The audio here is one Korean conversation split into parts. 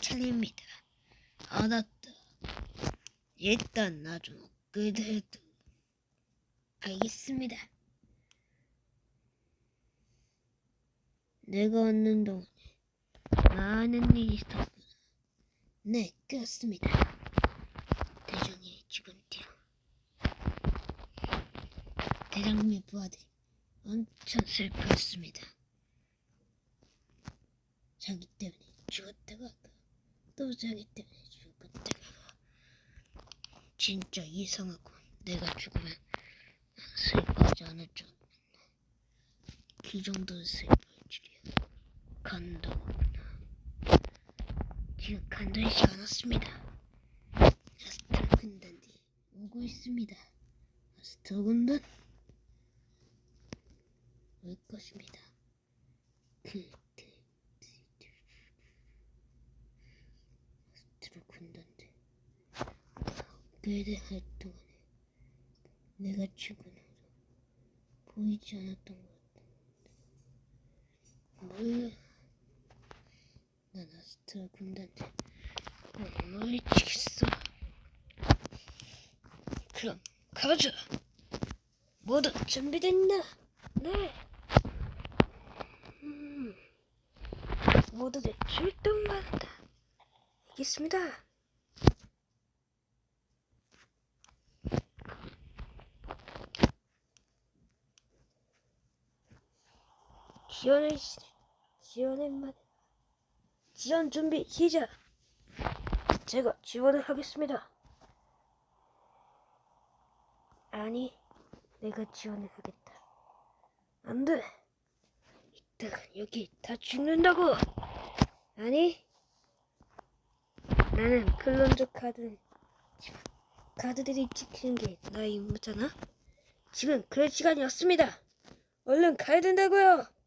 차례입니다. 알았다. 일단 나 좀 업그레이드. 알겠습니다. 내가 왔는 동안에 많은 일이 있었구나. 네, 그렇습니다. 대장의 죽은 뒤로 대장님의 부하들이 엄청 슬펐습니다. 자기 때문에 죽었다가 또 자기 때문에 죽었다가 진짜 이상하고 내가 죽으면 슬퍼하지 않을 줄 그 정도는 슬퍼할 줄이야. 감동이구나 지금 간단하지 않았습니다. 아스트로 군단이 오고 있습니다. 아스트로 군단 올 것입니다. 그 아스트로 군단들 할 동안에 내가 죽은 후로 보이지 않았던 것 같아. 몰라. 난 아스트라 군단테 뭘 치겠어. 그럼 가자. 모두 준비됐나? 네. 음, 모두들 출동 바란다. 알겠습니다. 지원을 시- 지원의 말 지원 준비 시작. 제가 지원을 하겠습니다. 아니, 내가 지원을 하겠다. 안 돼. 이따가 여기 다 죽는다고. 아니, 나는 클론즈 카드 카드들이 찍히는 게 나의 임무잖아. 지금 그럴 시간이 없습니다. 얼른 가야 된다고요.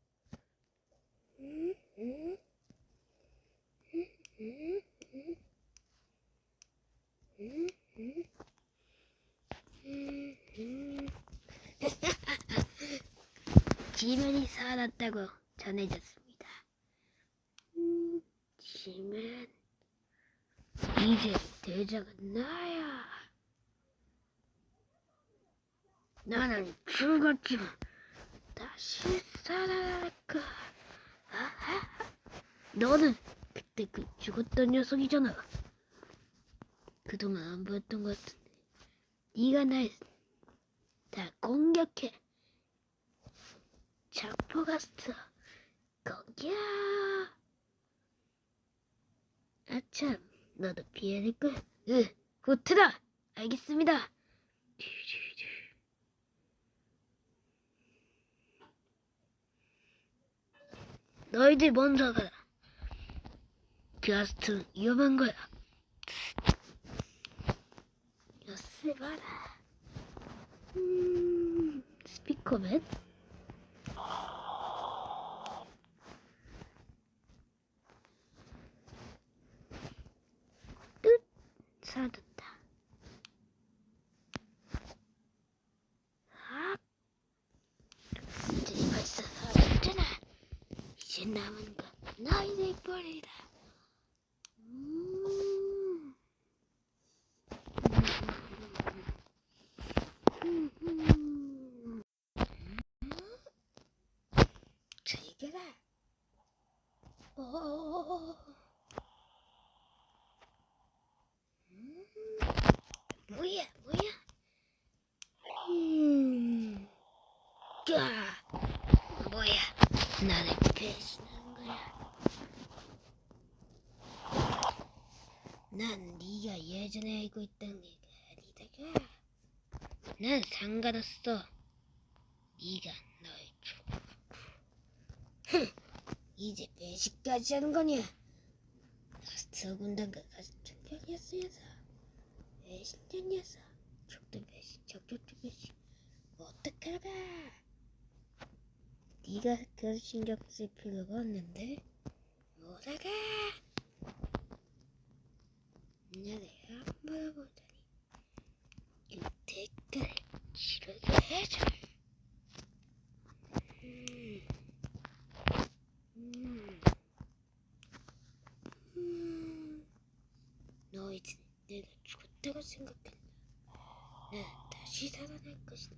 지면이 살았다고 전해졌습니다. 음, 지면 이제 대장은 나야. 나는 죽었지만 다시 살아날까. 너는 그때 그 죽었던 녀석이잖아. 그동안 안 보였던 것 같은데 네가 날 다 공격해. 잡혀갔어. 거기야. 아참, 너도 피해야 될 거야. 으, 고트다. 알겠습니다. 너희들 먼저 가라. 그 아스트는 위험한 거야. 여세 봐라. 음, 스피커맨? 끝. 사라졌다. 아, 이제 벌써 사라졌잖아. 이제 남은 건 너희들 뿐이다. 음. 음. 저리 가라. 어. 음. 뭐야, 뭐야? 음. 까. 뭐야? 나를 배신한 거야. 난 네가 예전에 알고 있던 네가 아니다가 난 상관없어. 네가 널 죽고 흥, 이제 배신까지 하는 거냐? 라스트 같은 총격이었어서 배신된 녀석. 적도 배신 적격도 배신 어떡하라 네가 그 신경 쓸 필요가 없는데 뭐라가? 나를 함부로 보다니 이 대가를 치르게 해줘 음. 음. 음. 내가 생각했나? 난 다시 살아날 것이다.